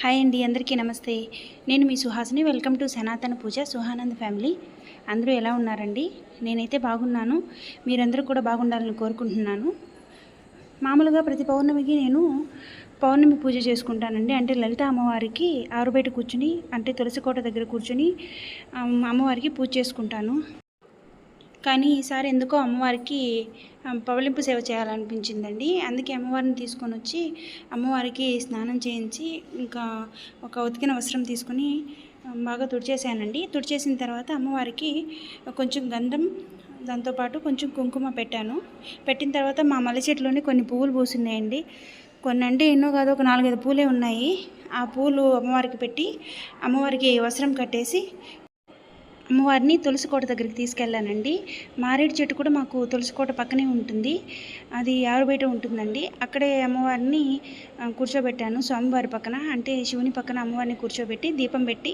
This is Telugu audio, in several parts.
హాయ్ అండి అందరికీ నమస్తే. నేను మీ సుహాసిని. వెల్కమ్ టు సనాతన పూజ సుహానంద్ ఫ్యామిలీ. అందరూ ఎలా ఉన్నారండి? నేనైతే బాగున్నాను. మీరందరూ కూడా బాగుండాలని కోరుకుంటున్నాను. మామూలుగా ప్రతి పౌర్ణమికి నేను పౌర్ణమి పూజ చేసుకుంటానండి. అంటే లలిత అమ్మవారికి ఆరుబయట కూర్చుని అంటే తులసికోట దగ్గర కూర్చుని అమ్మవారికి పూజ చేసుకుంటాను. కానీ ఈసారి ఎందుకో అమ్మవారికి పవలింపు సేవ చేయాలనిపించిందండి. అందుకే అమ్మవారిని తీసుకొని వచ్చి అమ్మవారికి స్నానం చేయించి ఇంకా ఒక ఉతికిన వస్త్రం తీసుకొని బాగా తుడిచేసానండి తుడిచేసిన తర్వాత అమ్మవారికి కొంచెం గంధం దాంతోపాటు కొంచెం కుంకుమ పెట్టాను. పెట్టిన తర్వాత మా మల్లె చెట్లోనే కొన్ని పువ్వులు పూసినాయండి కొన్ని అంటే ఎన్నో కాదు ఒక నాలుగైదు పూలే ఉన్నాయి. ఆ పూలు అమ్మవారికి పెట్టి అమ్మవారికి వస్త్రం కట్టేసి అమ్మవారిని తులసికోట దగ్గరికి తీసుకెళ్ళానండి. మారేడు చెట్టు కూడా మాకు తులసి కోట పక్కనే ఉంటుంది. అది ఆరుబయట ఉంటుందండి. అక్కడే అమ్మవారిని కూర్చోబెట్టాను. స్వామివారి పక్కన అంటే శివుని పక్కన అమ్మవారిని కూర్చోబెట్టి దీపం పెట్టి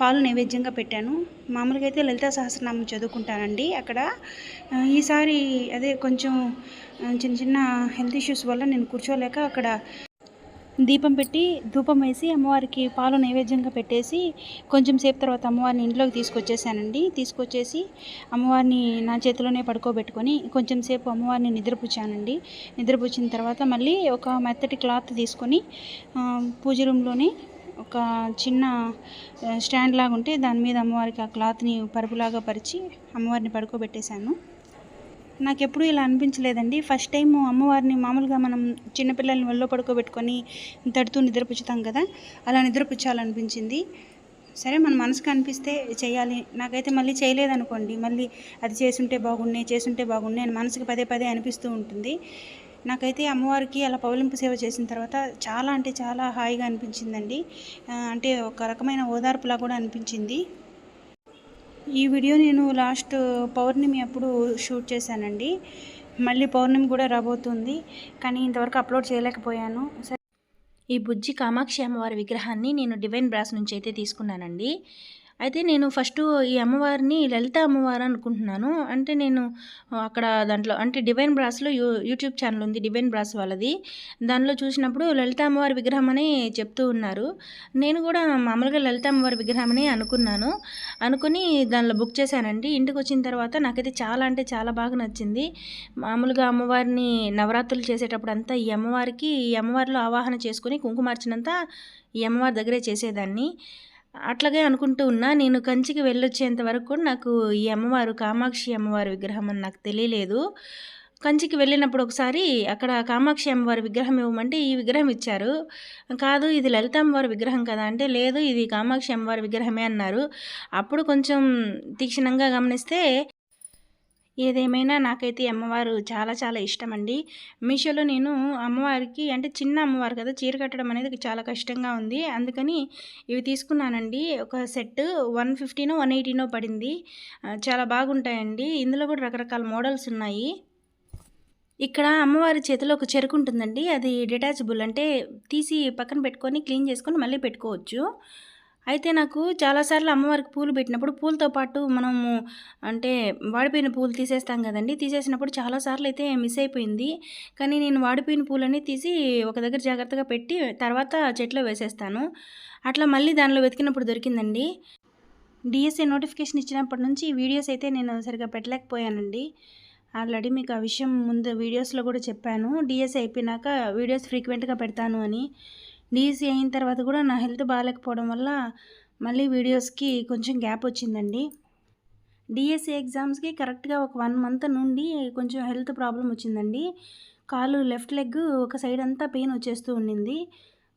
పాలు నైవేద్యంగా పెట్టాను. మామూలుగా అయితే లలితా సహస్రనామం చదువుకుంటానండి అక్కడ. ఈసారి అదే కొంచెం చిన్న చిన్న హెల్త్ ఇష్యూస్ వల్ల నేను కూర్చోలేక అక్కడ దీపం పెట్టి ధూపం వేసి అమ్మవారికి పాలు నైవేద్యంగా పెట్టేసి కొంచెం సేపు తర్వాత అమ్మవారిని ఇంట్లోకి తీసుకొచ్చేసానండి. తీసుకొచ్చేసి అమ్మవారిని నా చేతిలోనే పడుకోబెట్టుకొని కొంచెం సేపు అమ్మవారిని నిద్రపుచ్చానండి. నిద్రపుచ్చిన తర్వాత మళ్ళీ ఒక మెత్తటి క్లాత్ తీసుకొని పూజ రూమ్లోనే ఒక చిన్న స్టాండ్ లాగా ఉంటే దాని మీద అమ్మవారికి ఆ క్లాత్ని పరుపులాగా పరిచి అమ్మవారిని పడుకోబెట్టేశాను. నాకు ఎప్పుడూ ఇలా అనిపించలేదండి. ఫస్ట్ టైం అమ్మవారిని మామూలుగా మనం చిన్నపిల్లల్ని ఒళ్ళో పడుకోబెట్టుకొని తడుతూ నిద్రపుచ్చుతాం కదా అలా నిద్రపుచ్చాలనిపించింది. సరే మన మనసుకు అనిపిస్తే చేయాలి నాకైతే మళ్ళీ చేయలేదనుకోండి. మళ్ళీ అది చేసుంటే బాగున్నాయి చేసుంటే బాగున్నాయి అని మనసుకు పదే పదే అనిపిస్తూ ఉంటుంది. నాకైతే అమ్మవారికి అలా పౌలింపు సేవ చేసిన తర్వాత చాలా అంటే చాలా హాయిగా అనిపించిందండి. అంటే ఒక రకమైన ఓదార్పులా కూడా అనిపించింది. ఈ వీడియో నేను లాస్ట్ పౌర్ణమి అప్పుడు షూట్ చేశానండి. మళ్ళీ పౌర్ణమి కూడా రాబోతుంది. కానీ ఇంతవరకు అప్లోడ్ చేయలేకపోయాను. సరే. ఈ బుజ్జి కామాక్షి అమ్మవారి విగ్రహాన్ని నేను డివైన్ బ్రాస్ నుంచి అయితే తీసుకున్నానండి. అయితే నేను ఫస్ట్ ఈ అమ్మవారిని లలిత అమ్మవారు అనుకుంటున్నాను. అంటే నేను అక్కడ దాంట్లో అంటే డివైన్ బ్రాస్లో యూ యూట్యూబ్ ఛానల్ ఉంది డివైన్ బ్రాస్ వాళ్ళది. దానిలో చూసినప్పుడు లలిత అమ్మవారి విగ్రహం అని చెప్తూ ఉన్నారు. నేను కూడా మామూలుగా లలిత అమ్మవారి విగ్రహం అని అనుకున్నాను. అనుకుని దానిలో బుక్ చేశానండి. ఇంటికి వచ్చిన తర్వాత నాకైతే చాలా అంటే చాలా బాగా నచ్చింది. మామూలుగా అమ్మవారిని నవరాత్రులు చేసేటప్పుడు అంతా ఈ అమ్మవారికి ఈ అమ్మవారిలో ఆవాహన చేసుకుని కుంకుమార్చినంత ఈ అమ్మవారి దగ్గరే చేసేదాన్ని. అట్లాగే అనుకుంటూ ఉన్నా నేను కంచికి వెళ్ళొచ్చేంత వరకు కూడా నాకు ఈ అమ్మవారు కామాక్షి అమ్మవారి విగ్రహం అని నాకు తెలియలేదు. కంచికి వెళ్ళినప్పుడు ఒకసారి అక్కడ కామాక్షి అమ్మవారి విగ్రహం ఇవ్వమంటే ఈ విగ్రహం ఇచ్చారు. కాదు ఇది లలిత అమ్మవారి విగ్రహం కదా అంటే లేదు ఇది కామాక్షి అమ్మవారి విగ్రహమే అన్నారు. అప్పుడు కొంచెం తీక్షణంగా గమనిస్తే ఏదేమైనా నాకైతే అమ్మవారు చాలా చాలా ఇష్టం అండి మీషోలో నేను అమ్మవారికి అంటే చిన్న అమ్మవారు కదా చీర కట్టడం అనేది చాలా కష్టంగా ఉంది. అందుకని ఇవి తీసుకున్నానండి. ఒక సెట్ వన్ ఫిఫ్టీనో వన్ ఎయిటీనో పడింది. చాలా బాగుంటాయండి. ఇందులో కూడా రకరకాల మోడల్స్ ఉన్నాయి. ఇక్కడ అమ్మవారి చేతిలో ఒక చెరుకు ఉంటుందండి. అది డిటాచబుల్ అంటే తీసి పక్కన పెట్టుకొని క్లీన్ చేసుకొని మళ్ళీ పెట్టుకోవచ్చు. అయితే నాకు చాలాసార్లు అమ్మవారికి పూలు పెట్టినప్పుడు పూలతో పాటు మనము అంటే వాడిపోయిన పూలు తీసేస్తాం కదండి. తీసేసినప్పుడు చాలాసార్లు అయితే మిస్ అయిపోయింది. కానీ నేను వాడిపోయిన పూలన్నీ తీసి ఒక దగ్గర జాగ్రత్తగా పెట్టి తర్వాత చెట్లో వేసేస్తాను. అట్లా మళ్ళీ దానిలో వెతికినప్పుడు దొరికిందండి. డిఎస్ఏ నోటిఫికేషన్ ఇచ్చినప్పటి నుంచి ఈ వీడియోస్ అయితే నేను సరిగ్గా పెట్టలేకపోయానండి. ఆల్రెడీ మీకు ఆ విషయం ముందు వీడియోస్లో కూడా చెప్పాను. డిఎస్ఏ అయిపోయినాక వీడియోస్ ఫ్రీక్వెంట్గా పెడతాను అని. డీసీ అయిన తర్వాత కూడా నా హెల్త్ బాగాలేకపోవడం వల్ల మళ్ళీ వీడియోస్కి కొంచెం గ్యాప్ వచ్చిందండి. డిఎస్సి ఎగ్జామ్స్కి కరెక్ట్గా ఒక వన్ మంత్ నుండి కొంచెం హెల్త్ ప్రాబ్లం వచ్చిందండి. కాలు లెఫ్ట్ లెగ్ ఒక సైడ్ అంతా పెయిన్ వచ్చేస్తూ ఉండింది.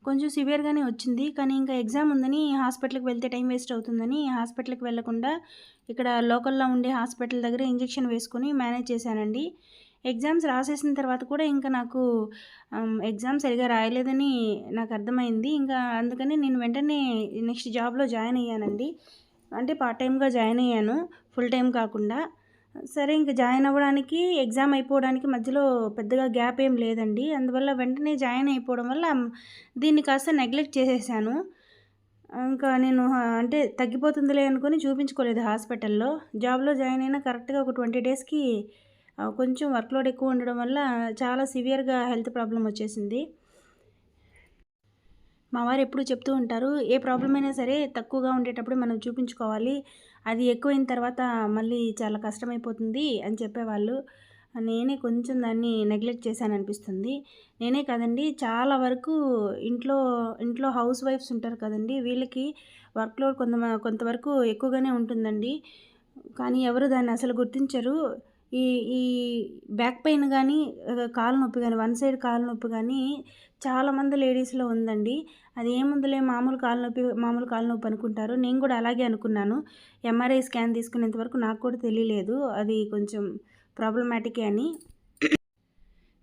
కొంచెం సివియర్గానే వచ్చింది. కానీ ఇంకా ఎగ్జామ్ ఉందని హాస్పిటల్కి వెళ్తే టైం వేస్ట్ అవుతుందని హాస్పిటల్కి వెళ్ళకుండా ఇక్కడ లోకల్లో ఉండే హాస్పిటల్ దగ్గర ఇంజెక్షన్ వేసుకుని మేనేజ్ చేశానండి. ఎగ్జామ్స్ రాసేసిన తర్వాత కూడా ఇంకా నాకు ఎగ్జామ్ సరిగా రాయలేదని నాకు అర్థమైంది. ఇంకా అందుకని నేను వెంటనే నెక్స్ట్ జాబ్లో జాయిన్ అయ్యానండి. అంటే పార్ట్ టైంగా జాయిన్ అయ్యాను ఫుల్ టైం కాకుండా. సరే ఇంకా జాయిన్ అవ్వడానికి ఎగ్జామ్ అయిపోవడానికి మధ్యలో పెద్దగా గ్యాప్ ఏం లేదండి. అందువల్ల వెంటనే జాయిన్ అయిపోవడం వల్ల దీన్ని కాస్త నెగ్లెక్ట్ చేసేసాను. ఇంకా నేను అంటే తగ్గిపోతుందిలే అనుకుని చూపించుకోలేదు హాస్పిటల్లో. జాబ్లో జాయిన్ అయిన కరెక్ట్గా ఒక ట్వంటీ డేస్కి కొంచెం వర్క్లోడ్ ఎక్కువ ఉండడం వల్ల చాలా సివియర్గా హెల్త్ ప్రాబ్లం వచ్చేసింది. మా వారు ఎప్పుడు చెప్తూ ఉంటారు ఏ ప్రాబ్లం అయినా సరే తక్కువగా ఉండేటప్పుడు మనం చూపించుకోవాలి. అది ఎక్కువైన తర్వాత మళ్ళీ చాలా కష్టమైపోతుంది అని చెప్పేవాళ్ళు. నేనే కొంచెం దాన్ని నెగ్లెక్ట్ చేశాను అనిపిస్తుంది నేనే కదండి చాలా వరకు ఇంట్లో ఇంట్లో హౌస్ వైఫ్స్ ఉంటారు కదండి వీళ్ళకి వర్క్ లోడ్ కొంత కొంతవరకు ఎక్కువగానే ఉంటుందండి. కానీ ఎవరు దాన్ని అసలు గుర్తించరు. ఈ ఈ బ్యాక్ పెయిన్ కానీ కాలు నొప్పి కానీ వన్ సైడ్ కాలు నొప్పి కానీ చాలామంది లేడీస్లో ఉందండి. అది ఏముందిలే మామూలు కాలు నొప్పి మామూలు కాలు నొప్పి అనుకుంటారు. నేను కూడా అలాగే అనుకున్నాను. ఎంఆర్ఐ స్కాన్ తీసుకునేంత వరకు నాకు కూడా తెలియలేదు. అది కొంచెం ప్రాబ్లమాటికే అని.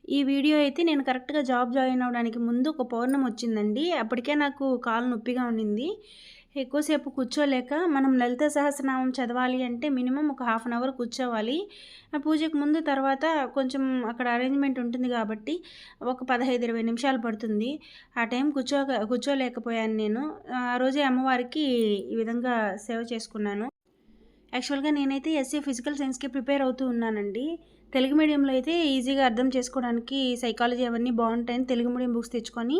ఈ వీడియో అయితే నేను కరెక్ట్గా జాబ్ జాయిన్ అవ్వడానికి ముందు ఒక పౌర్ణం వచ్చిందండి. అప్పటికే నాకు కాలు నొప్పిగా ఉండింది. ఎక్కువసేపు కూర్చోలేక మనం లలిత సహస్రనామం చదవాలి అంటే మినిమం ఒక హాఫ్ అన్ అవర్ కూర్చోవాలి. ఆ పూజకు ముందు తర్వాత కొంచెం అక్కడ అరేంజ్మెంట్ ఉంటుంది కాబట్టి ఒక పదహైదు ఇరవై నిమిషాలు పడుతుంది. ఆ టైం కూర్చో కూర్చోలేకపోయాను నేను. ఆ రోజే అమ్మవారికి ఈ విధంగా సేవ చేసుకున్నాను. యాక్చువల్గా నేనైతే ఎస్సీ ఫిజికల్ సైన్స్కి ప్రిపేర్ అవుతూ ఉన్నానండి. తెలుగు మీడియంలో అయితే ఈజీగా అర్థం చేసుకోవడానికి సైకాలజీ అవన్నీ బాగుంటాయని తెలుగు మీడియం బుక్స్ తెచ్చుకొని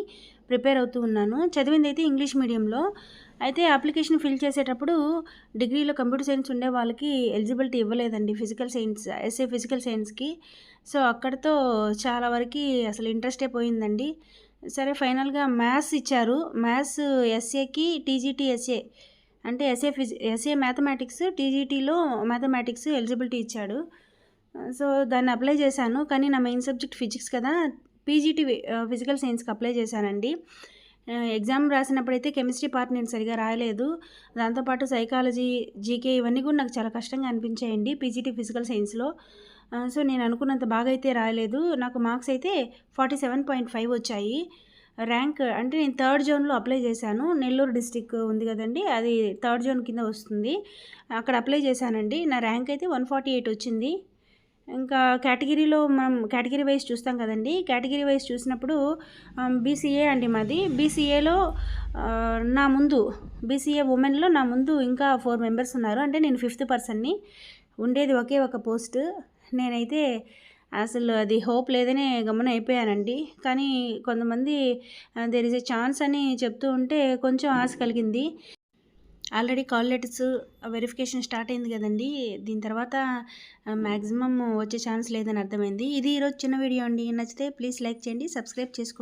ప్రిపేర్ అవుతూ ఉన్నాను. చదివింది అయితే ఇంగ్లీష్ మీడియంలో. అయితే అప్లికేషన్ ఫిల్ చేసేటప్పుడు డిగ్రీలో కంప్యూటర్ సైన్స్ ఉండే వాళ్ళకి ఎలిజిబిలిటీ ఇవ్వలేదండి ఫిజికల్ సైన్స్ ఎస్ఏ ఫిజికల్ సైన్స్కి. సో అక్కడితో చాలా వరకు అసలు ఇంట్రెస్టే పోయిందండి. సరే ఫైనల్గా మ్యాథ్స్ ఇచ్చారు. మ్యాథ్స్ ఎస్ఏకి టీజీటీ ఎస్ఏ. అంటే ఎస్ఏ ఫిజి ఎస్ఏ మ్యాథమెటిక్స్ టీజీటీలో మ్యాథమెటిక్స్ ఎలిజిబిలిటీ ఇచ్చాడు. సో దాన్ని అప్లై చేశాను. కానీ నా మెయిన్ సబ్జెక్ట్ ఫిజిక్స్ కదా. పీజీటీ ఫిజికల్ సైన్స్కి అప్లై చేశానండి. ఎగ్జామ్ రాసినప్పుడైతే కెమిస్ట్రీ పార్ట్ నేను సరిగా రాయలేదు. దాంతోపాటు సైకాలజీ జీకే ఇవన్నీ కూడా నాకు చాలా కష్టంగా అనిపించాయండి పీజీటీ ఫిజికల్ సైన్స్లో. సో నేను అనుకున్నంత బాగా అయితే రాయలేదు. నాకు మార్క్స్ అయితే ఫార్టీ సెవెన్ పాయింట్ ఫైవ్ వచ్చాయి. ర్యాంక్ అంటే నేను థర్డ్ జోన్లో అప్లై చేశాను. నెల్లూరు డిస్టిక్ ఉంది కదండి అది థర్డ్ జోన్ కింద వస్తుంది. అక్కడ అప్లై చేశానండి. నా ర్యాంక్ అయితే వన్ ఫార్టీ ఎయిట్ వచ్చింది. ఇంకా కేటగిరీలో మనం కేటగిరీ వైజ్ చూస్తాం కదండి. కేటగిరీ వైజ్ చూసినప్పుడు బీసీఏ అండి మాది. బీసీఏలో నా ముందు బీసీఏ ఉమెన్లో నా ముందు ఇంకా ఫోర్ మెంబర్స్ ఉన్నారు. అంటే నేను ఫిఫ్త్ పర్సన్ని. ఉండేది ఒకే ఒక పోస్ట్. నేనైతే అసలు అది హోప్ లేదనే గమనం అయిపోయానండి. కానీ కొంతమంది దేర్ ఇస్ ఏ ఛాన్స్ అని చెప్తూ ఉంటే కొంచెం ఆశ కలిగింది. Already call letters verification start అయింది కదండి. దీని తర్వాత మ్యాక్సిమం వచ్చే ఛాన్స్ లేదని అర్థమైంది. ఇది ఈరోజు చిన్న వీడియో అండి. నచ్చితే ప్లీజ్ లైక్ చేయండి సబ్స్క్రైబ్ చేసుకోండి.